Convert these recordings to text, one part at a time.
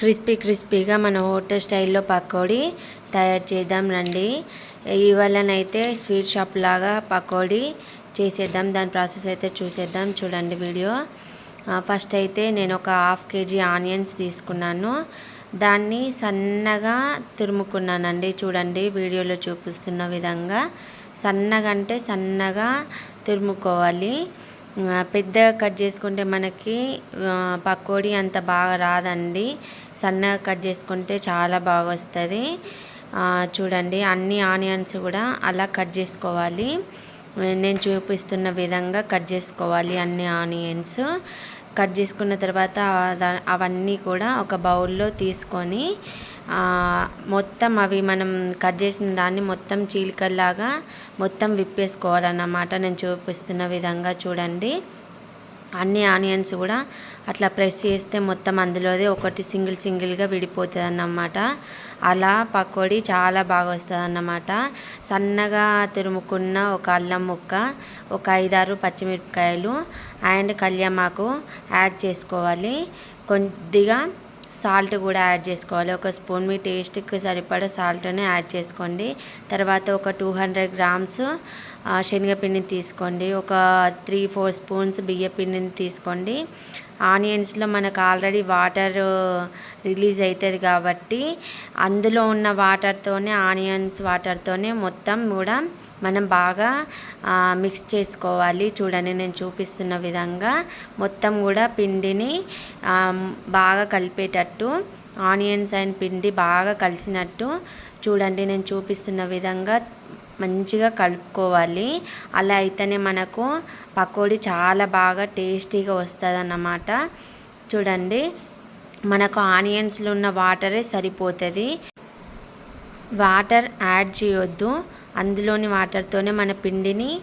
Crispy క్రిస్పీగా మన hotel స్టైల్లో పకోడీ తయారు చేద్దాం రండి. ఇవాళనైతే స్వీట్ షాప్ లాగా పకోడీ చేసేద్దాం. దాని ప్రాసెస్ అయితే చూసేద్దాం. చూడండి వీడియో. ఫస్ట్ అయితే నేను ఒక హాఫ్ కేజీ ఆనియన్స్ తీసుకున్నాను. దాన్ని సన్నగా తురుముకున్నానండి. చూడండి వీడియోలో చూపిస్తున్న విధంగా సన్నగా అంటే సన్నగా తురుముకోవాలి. పెద్దగా కట్ చేసుకుంటే మనకి పకోడీ అంత బాగా రాదండి. సన్నగా కట్ చేసుకుంటే చాలా బాగా వస్తుంది చూడండి అన్ని ఆనియన్స్ కూడా అలా కట్ చేసుకోవాలి. నేను చూపిస్తున్న విధంగా కట్ చేసుకోవాలి అన్ని ఆనియన్స్. కట్ చేసుకున్న తర్వాత అవన్నీ కూడా ఒక బౌల్లో తీసుకొని మొత్తం అవి మనం కట్ చేసిన దాన్ని మొత్తం చీలికల్లాగా మొత్తం విప్పేసుకోవాలన్నమాట. నేను చూపిస్తున్న విధంగా చూడండి. అన్ని ఆనియన్స్ కూడా అట్లా ప్రెస్ చేస్తే మొత్తం అందులోది ఒకటి సింగిల్ సింగిల్గా విడిపోతుంది అన్నమాట అలా పకోడీ చాలా బాగా వస్తుంది అన్నమాట సన్నగా తురుముకున్న ఒక అల్లం ముక్క ఒక ఐదారు పచ్చిమిరపకాయలు అండ్ కళ్యామాకు యాడ్ చేసుకోవాలి. కొద్దిగా సాల్ట్ కూడా యాడ్ చేసుకోవాలి. ఒక స్పూన్ మీ టేస్ట్కి సరిపడ సాల్ట్ని యాడ్ చేసుకోండి. తర్వాత ఒక టూ హండ్రెడ్ గ్రామ్స్ శనగపిండిని తీసుకోండి. ఒక త్రీ ఫోర్ స్పూన్స్ బియ్య పిండిని తీసుకోండి. ఆనియన్స్లో మనకు ఆల్రెడీ వాటర్ రిలీజ్ అవుతుంది కాబట్టి అందులో ఉన్న వాటర్తోనే ఆనియన్స్ వాటర్తోనే మొత్తం కూడా మనం బాగా మిక్స్ చేసుకోవాలి. చూడండి నేను చూపిస్తున్న విధంగా మొత్తం కూడా పిండిని బాగా కలిపేటట్టు ఆనియన్స్ అండ్ పిండి బాగా కలిసినట్టు చూడండి నేను చూపిస్తున్న విధంగా మంచిగా కలుపుకోవాలి. అలా అయితేనే మనకు పకోడీ చాలా బాగా టేస్టీగా వస్తుంది అన్నమాట చూడండి మనకు ఆనియన్స్లో ఉన్న వాటరే సరిపోతుంది. వాటర్ యాడ్ చేయొద్దు. అందులోని వాటర్తోనే మన పిండిని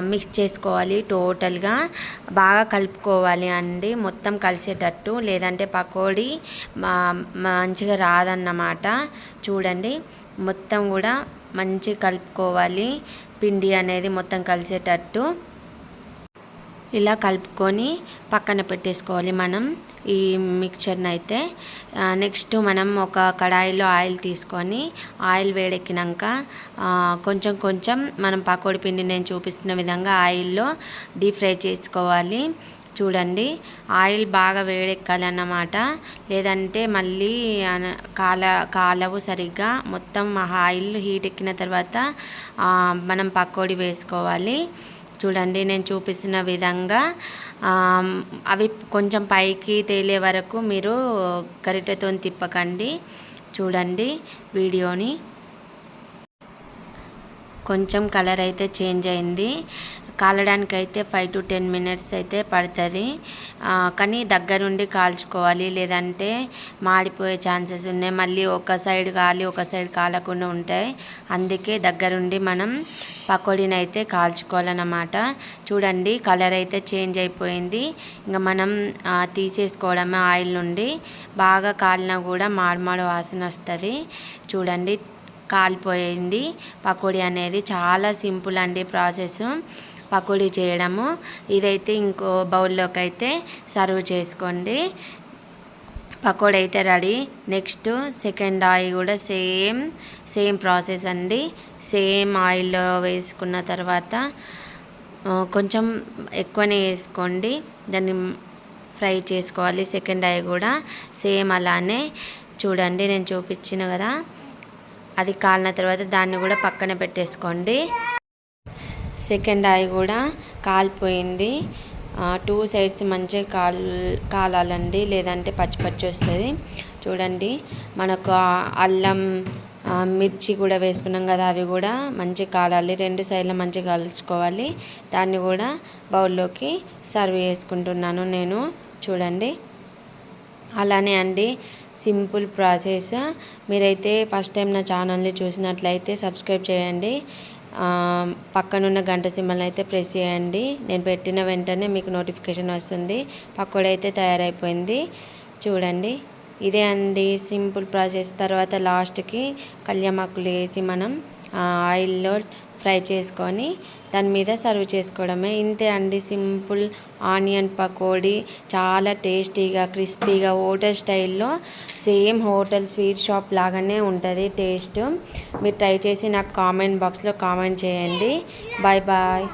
మిక్స్ చేసుకోవాలి టోటల్గా. బాగా కలుపుకోవాలి అండి మొత్తం కలిసేటట్టు. లేదంటే పకోడీ మా- మంచిగా రాదన్నమాట. చూడండి మొత్తం కూడా మంచిగా కలుపుకోవాలి. పిండి అనేది మొత్తం కలిసేటట్టు. ఇలా కలుపుకొని పక్కన పెట్టేసుకోవాలి మనం ఈ మిక్చర్ని అయితే. నెక్స్ట్ మనం ఒక కడాయిలో ఆయిల్ తీసుకొని ఆయిల్ వేడెక్కినాక కొంచెం కొంచెం మనం పకోడీ పిండి నేను చూపిస్తున్న విధంగా ఆయిల్లో డీప్ ఫ్రై చేసుకోవాలి. చూడండి ఆయిల్ బాగా వేడెక్కాలి అన్నమాట లేదంటే మళ్ళీ కాల కాలవు సరిగ్గా మొత్తం ఆయిల్ హీట్ ఎక్కిన తర్వాత మనం పకోడీ వేసుకోవాలి. చూడండి నేను చూపిస్తున్న విధంగా అవి కొంచెం పైకి తేలే వరకు మీరు గరిటెతో తిప్పకండి. చూడండి వీడియోని. కొంచెం కలర్ అయితే చేంజ్ అయింది. కాలడానికి అయితే ఫైవ్ టు టెన్ మినిట్స్ అయితే పడుతుంది. కానీ దగ్గరుండి కాల్చుకోవాలి. లేదంటే మాడిపోయే ఛాన్సెస్ ఉన్నాయి. మళ్ళీ ఒక సైడ్ కాలి ఒక సైడ్ కాలకుండా ఉంటాయి. అందుకే దగ్గరుండి మనం పకోడీని అయితే కాల్చుకోవాలన్నమాట. చూడండి కలర్ అయితే చేంజ్ అయిపోయింది. ఇంకా మనం తీసేసుకోవడమే ఆయిల్ నుండి. బాగా కాలినా కూడా మాడమాడ వాసన వస్తుంది. చూడండి కాలిపోయింది. పకోడీ అనేది చాలా సింపుల్ అండి ప్రాసెస్. పకోడీ చేయడము. ఇదైతే ఇంకో బౌల్లోకి అయితే సర్వ్ చేసుకోండి. పకోడీ అయితే రెడీ. నెక్స్ట్ సెకండ్ ఆయిల్ కూడా సేమ్ సేమ్ ప్రాసెస్ అండి. సేమ్ ఆయిల్లో వేసుకున్న తర్వాత కొంచెం ఎక్కువనే వేసుకోండి. దాన్ని ఫ్రై చేసుకోవాలి. సెకండ్ ఆయి కూడా సేమ్ అలానే. చూడండి నేను చూపించిన కదా. అది కాలిన తర్వాత దాన్ని కూడా పక్కన పెట్టేసుకోండి. సెకండ్ ఐ కూడా కాలిపోయింది. టూ సైడ్స్ మంచిగా కాల్ కాలాలండి. లేదంటే పచ్చి పచ్చి వస్తుంది. చూడండి మనకు అల్లం మిర్చి కూడా వేసుకున్నాం కదా అవి కూడా మంచిగా కాలాలి. రెండు సైడ్ల మంచిగా కలుసుకోవాలి దాన్ని కూడా బౌల్లోకి సర్వ్ చేసుకుంటున్నాను నేను. చూడండి. అలానే అండి సింపుల్ ప్రాసెస్. మీరైతే ఫస్ట్ టైం నా ఛానల్ని చూసినట్లయితే సబ్స్క్రైబ్ చేయండి. పక్కనున్న గంట సింబల్ని అయితే ప్రెస్ చేయండి. నేను పెట్టిన వెంటనే మీకు నోటిఫికేషన్ వస్తుంది. పకోడీ అయితే తయారైపోయింది. చూడండి. ఇదే అండి సింపుల్ ప్రాసెస్. తర్వాత లాస్ట్కి కళ్యామాకులు వేసి మనం ఆయిల్లో ఫ్రై చేసుకొని దాని మీద సర్వ్ చేసుకోవడమే. ఇంతే అండి సింపుల్ ఆనియన్ పకోడీ. చాలా టేస్టీగా క్రిస్పీగా హోటల్ స్టైల్లో సేమ్ హోటల్ స్వీట్ షాప్ లాగానే ఉంటుంది టేస్ట్. మీరు ట్రై చేసి నాకు కామెంట్ బాక్స్లో కామెంట్ చేయండి. Bye bye.